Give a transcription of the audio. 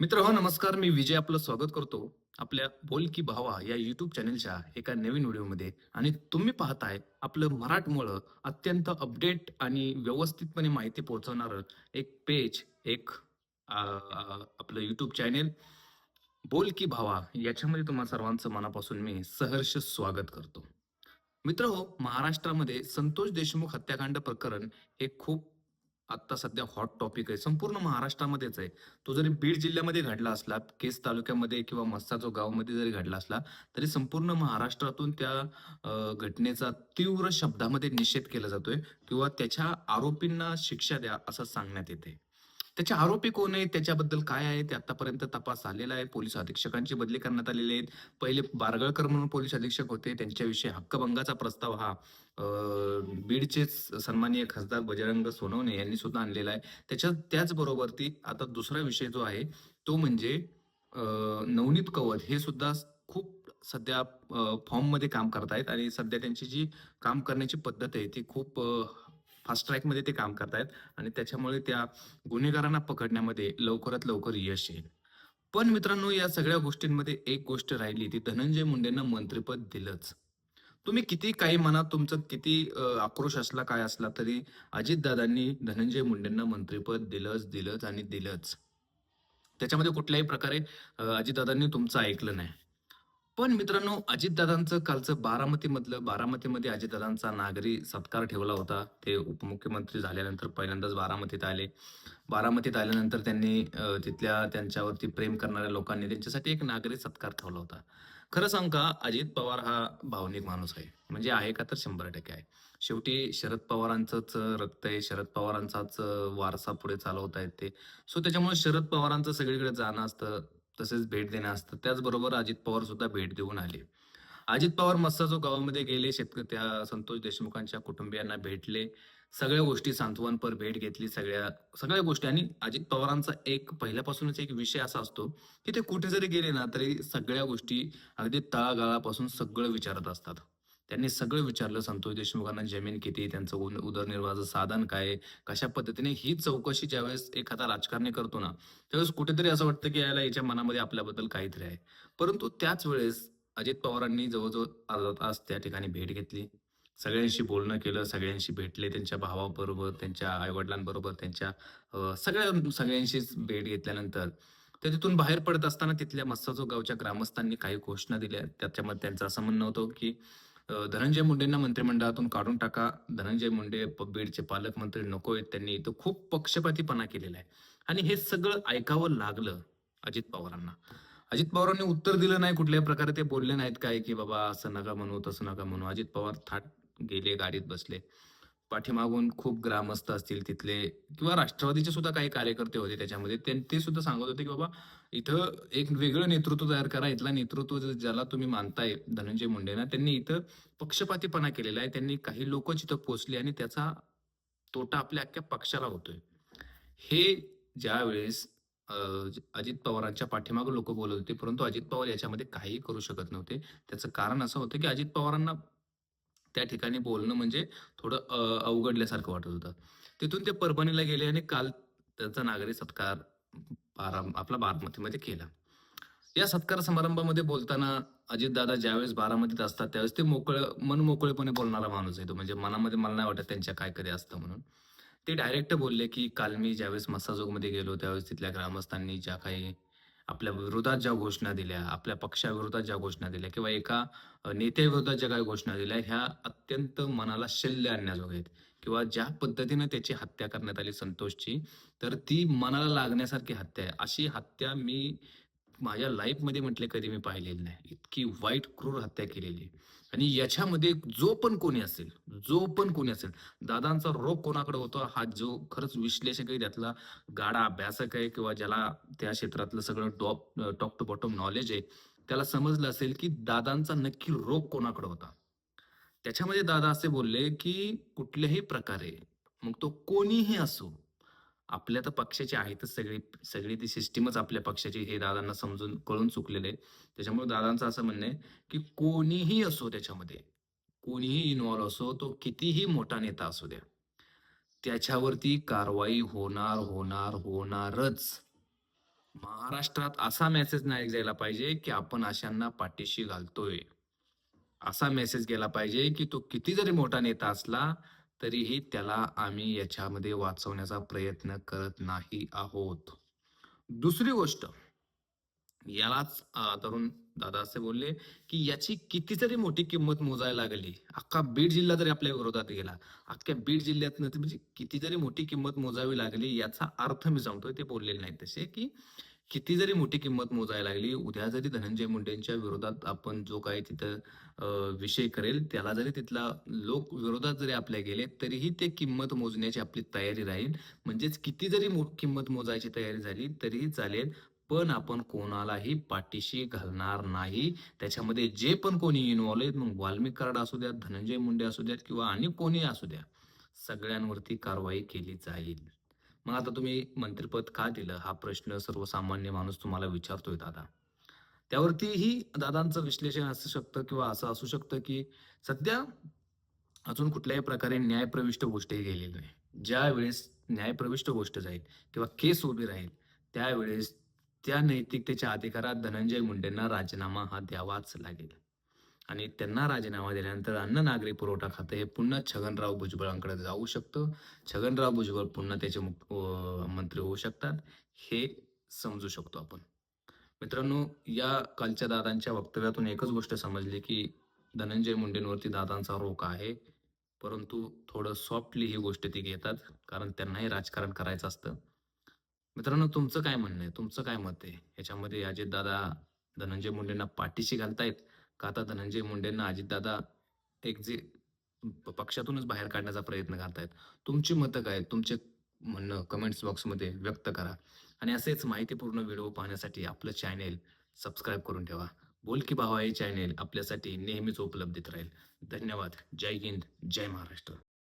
मित्र हो नमस्कार. मी विजय आपलं स्वागत करतो आपल्या बोल की भावा या युट्यूब चॅनेलच्या एका नवीन व्हिडिओमध्ये आणि तुम्ही पाहताय आपलं मराठमोळं अत्यंत अपडेट आणि व्यवस्थितपणे माहिती पोहोचवणारं एक पेज एक आ, आ, आपलं युट्यूब चॅनेल बोल की भावा याच्यामध्ये तुम्हा सर्वांचं मनापासून मी सहर्ष स्वागत करतो. मित्र हो महाराष्ट्रामध्ये संतोष देशमुख हत्याकांड प्रकरण हे खूप आत्ता सध्या हॉट टॉपिक आहे. संपूर्ण महाराष्ट्रामध्येच आहे. तो जरी बीड जिल्ह्यामध्ये घडला असला केस तालुक्यामध्ये किंवा मस्साजो गावमध्ये जरी घडला असला तरी संपूर्ण महाराष्ट्रातून त्या घटनेचा तीव्र शब्दामध्ये निषेध केला जातोय किंवा त्याच्या आरोपींना शिक्षा द्या असं सांगण्यात येते त्याचे आरोपी कोण आहेत? त्याच्याबद्दल काय आहे? ते आतापर्यंत तपास झालेला आहे. पोलीस अधीक्षकांची बदली करण्यात आलेली आहेत. पहिले बारगळकर म्हणून पोलीस अधीक्षक होते. त्यांच्याविषयी हक्कभंगाचा प्रस्ताव हा बीडचे सन्माननीय खासदार बजरंग सोनवणे यांनी सुद्धा आणलेला आहे. त्याच्या त्याचबरोबरती आता दुसरा विषय जो आहे तो म्हणजे नवनीत कवत हे सुद्धा खूप सध्या फॉर्ममध्ये काम करतायत आणि सध्या त्यांची जी काम करण्याची पद्धत आहे ती खूप फास्ट ट्रॅकमध्ये ते काम करतायत आणि त्याच्यामुळे त्या गुन्हेगारांना पकडण्यामध्ये लवकरात लवकर यश येईल. पण मित्रांनो या सगळ्या गोष्टींमध्ये एक गोष्ट राहिली ती धनंजय मुंडेंना मंत्रिपद दिलंच. तुम्ही किती काही म्हणा तुमचं किती आक्रोश असला काय असला तरी अजितदादांनी धनंजय मुंडेंना मंत्रिपद दिलंच दिलंच आणि दिलंच. त्याच्यामध्ये कुठल्याही प्रकारे अजितदादांनी तुमचं ऐकलं नाही. पण मित्रांनो अजितदादांचं कालचं बारामतीमधलं बारामतीमध्ये अजितदादांचा नागरी सत्कार ठेवला होता. ते उपमुख्यमंत्री झाल्यानंतर पहिल्यांदाच बारामतीत आले. बारामतीत आल्यानंतर त्यांनी तिथल्या त्यांच्यावरती प्रेम करणाऱ्या लोकांनी त्यांच्यासाठी एक नागरी सत्कार ठेवला होता. खरं सांग का अजित पवार हा भावनिक माणूस आहे. म्हणजे आहे का तर शंभर टक्के आहे. शेवटी शरद पवारांचंच रक्त आहे. शरद पवारांचाच वारसा पुढे चालवता येते सो त्याच्यामुळे शरद पवारांचं सगळीकडे जाणं असतं. तसेच भेट देणं असतं. त्याचबरोबर अजित पवार सुद्धा भेट देऊन आले. अजित पवार मस्साजो गावामध्ये गेले. शेतकरी त्या संतोष देशमुखांच्या कुटुंबियांना भेटले. सगळ्या गोष्टी सांत्वनपर भेट घेतली सगळ्या सगळ्या गोष्टी. आणि अजित पवारांचा एक पहिल्यापासूनच एक विषय असा असतो की ते कुठे जरी गेले ना तरी सगळ्या गोष्टी अगदी तळागाळापासून सगळं विचारत असतात. त्यांनी सगळं विचारलं. संतोष देशमुखांना जमीन किती त्यांचं उन- उदरनिर्वाहाचं साधन काय कशा पद्धतीने ही चौकशी ज्यावेळेस एखादा राजकारणी करतो ना त्यावेळेस कुठेतरी असं वाटतं की याला याच्या मनामध्ये आपल्याबद्दल काहीतरी आहे. परंतु त्याच वेळेस अजित पवारांनी जवळजवळ अर्धा तास त्या ठिकाणी भेट घेतली. सगळ्यांशी बोलणं केलं सगळ्यांशी भेटले त्यांच्या भावाबरोबर त्यांच्या आईवडिलांबरोबर त्यांच्या सगळ्या सगळ्यांशीच भेट घेतल्यानंतर ते तिथून बाहेर पडत असताना तिथल्या मस्साजो गावच्या ग्रामस्थांनी काही घोषणा दिल्या. त्याच्यामध्ये त्यांचं असं म्हणणं होतं की धनंजय मुंडेंना मंत्रिमंडळातून काढून टाका. धनंजय मुंडे बीडचे पालकमंत्री नको आहेत त्यांनी. इथं खूप पक्षपातीपणा केलेला आहे. आणि हे सगळं ऐकावं लागलं अजित पवारांना. अजित पवारांनी उत्तर दिलं नाही कुठल्याही प्रकारे ते बोलले नाहीत काय की बाबा असं नका म्हणू तसं नका म्हणू. अजित पवार थाट गेले गाडीत बसले. पाठीमागून खूप ग्रामस्थ असतील तिथले किंवा राष्ट्रवादीचे सुद्धा काही कार्यकर्ते होते त्याच्यामध्ये ते ते सुद्धा सांगत होते की बाबा इथं एक वेगळं नेतृत्व तयार करा इथला नेतृत्व ज्याला तुम्ही मानताय धनंजय मुंडेना त्यांनी इथं पक्षपातीपणा केलेला आहे त्यांनी काही लोक तिथं पोचले आणि त्याचा तोटा आपल्या अख्ख्या पक्षाला होतोय. हे ज्या वेळेस अजित पवारांच्या पाठीमागे लोक बोलत होते परंतु अजित पवार याच्यामध्ये काही करू शकत नव्हते. त्याचं कारण असं होतं की अजित पवारांना त्या ठिकाणी बोलणं म्हणजे थोडं अवघडल्यासारखं वाटत होतं. तिथून ते परभणीला गेले आणि काल त्यांचा नागरी सत्कार बारा आपला बारामतीमध्ये केला. या सत्कार समारंभामध्ये बोलताना अजितदादा ज्यावेळेस बारामतीत असतात त्यावेळेस ते मोकळ मन मोकळेपणे बोलणारा माणूस आहे तो. म्हणजे मनामध्ये मला नाही वाटत त्यांच्या काय कधी असतं म्हणून. ते डायरेक्ट बोलले की काल मी ज्यावेळेस मस्साजोगमध्ये गेलो त्यावेळेस तिथल्या ग्रामस्थांनी ज्या काही आपल्या विरोधात ज्या घोषणा दिल्या आपल्या पक्षाविरोधात ज्या घोषणा दिल्या किंवा एका नेत्याविरोधात ज्या काही घोषणा दिल्या ह्या अत्यंत मनाला शल्य आणण्याजोग्या आहेत किंवा ज्या पद्धतीनं त्याची हत्या करण्यात आली संतोषची तर ती मनाला लागण्यासारखी हत्या आहे. अशी हत्या मी माझ्या लाईफमध्ये म्हटले कधी मी पाहिलेली नाही. इतकी वाईट क्रूर हत्या केलेली आणि याच्यामध्ये जो पण कोणी असेल जो पण कोणी असेल दादांचा रोग कोणाकडे होतो? हा जो खरंच विश्लेषक आहे त्यातला गाडा अभ्यासक आहे किंवा ज्याला त्या क्षेत्रातलं सगळं top top to bottom knowledge आहे त्याला समजलं असेल की दादांचा नक्की रोग कोणाकडे होता? त्याच्यामध्ये दादा असे बोलले की कुठल्याही प्रकारे मग तो कोणीही असो आपल्या तर पक्षाची आहेतच सगळी सगळी ती सिस्टीमच आपल्या पक्षाची हे दादांना समजून कळून चुकलेले त्याच्यामुळे दादांचं असं म्हणणं आहे की कोणीही असो त्याच्यामध्ये कोणीही इन्व्हॉल्व असो तो कितीही मोठा नेता असू द्या त्याच्यावरती कारवाई होणार होणार होणारच. महाराष्ट्रात असा मेसेज नाही जायला पाहिजे की आपण अशांना पाठीशी घालतोय. असा मेसेज गेला पाहिजे की तो किती जरी मोठा नेता असला तरीही त्याला आम्ही याच्यामध्ये वाचवण्याचा प्रयत्न करत नाही आहोत. दुसरी गोष्ट यालाच तरुण दादा असे बोलले की याची कितीतरी मोठी किंमत मोजायला लागली. अख्खा बीड जिल्हा जरी आपल्या विरोधात गेला. अख्ख्या बीड जिल्ह्यात म्हणजे कितीतरी मोठी किंमत मोजावी लागली याचा अर्थ मी सांगतोय ते बोललेले नाही तसे की किती जरी मोठी किंमत मोजायला लागली उद्या जरी धनंजय मुंडेंच्या विरोधात आपण जो काही तिथं विषय करेल त्याला जरी तिथला लोक विरोधात जरी आपल्या गेले तरीही ते किंमत मोजण्याची आपली तयारी राहील. म्हणजेच किती जरी मो- किंमत मोजायची तयारी झाली तरीही चालेल पण आपण कोणालाही पाठीशी घालणार नाही. त्याच्यामध्ये जे पण कोणी इन्व्हॉल्व आहेत मग वाल्मिक कार्ड असू द्यात धनंजय मुंडे असू द्यात किंवा आणि कोणी असू द्या सगळ्यांवरती कारवाई केली जाईल. मग आता तुम्ही मंत्रिपद का दिलं? हा प्रश्न सर्वसामान्य माणूस तुम्हाला विचारतोय दादा. त्यावरतीही दादांचं विश्लेषण असू शकतं किंवा असं असू शकतं की सध्या अजून कुठल्याही प्रकारे न्यायप्रविष्ट गोष्टी गेलेली नाही. ज्या वेळेस न्यायप्रविष्ट गोष्ट जाईल किंवा केस उभी राहील त्यावेळेस त्या नैतिकतेच्या अधिकारात धनंजय मुंडेंना राजीनामा हा द्यावाच लागेल. आणि त्यांना राजीनामा दिल्यानंतर अन्न नागरी पुरवठा खातं हे पुन्हा छगनराव भुजबळांकडे जाऊ शकतं. छगनराव भुजबळ पुन्हा त्याचे मंत्री होऊ शकतात. हे समजू शकतो आपण. मित्रांनो या कालच्या दादांच्या वक्तव्यातून एकच गोष्ट समजली की धनंजय मुंडेंवरती दादांचा रोख आहे. परंतु थोडं सॉफ्टली ही गोष्ट ती घेतात कारण त्यांनाही राजकारण करायचं असतं. मित्रांनो तुमचं काय म्हणणं आहे? तुमचं काय मत आहे? याच्यामध्ये अजितदादा धनंजय मुंडेंना पाठीशी घालतायत? का आता धनंजय मुंडेंना अजितदादा एक जे प- पक्षातूनच बाहेर काढण्याचा प्रयत्न करतायत. तुमची मतं काय? तुमचे म्हणणं कमेंट्स बॉक्समध्ये व्यक्त करा. आणि असेच माहितीपूर्ण व्हिडिओ पाहण्यासाठी आपलं चॅनेल सबस्क्राईब करून ठेवा. बोल की भावा हे चॅनेल आपल्यासाठी नेहमीच उपलब्धित राहील. धन्यवाद. जय हिंद. जय महाराष्ट्र.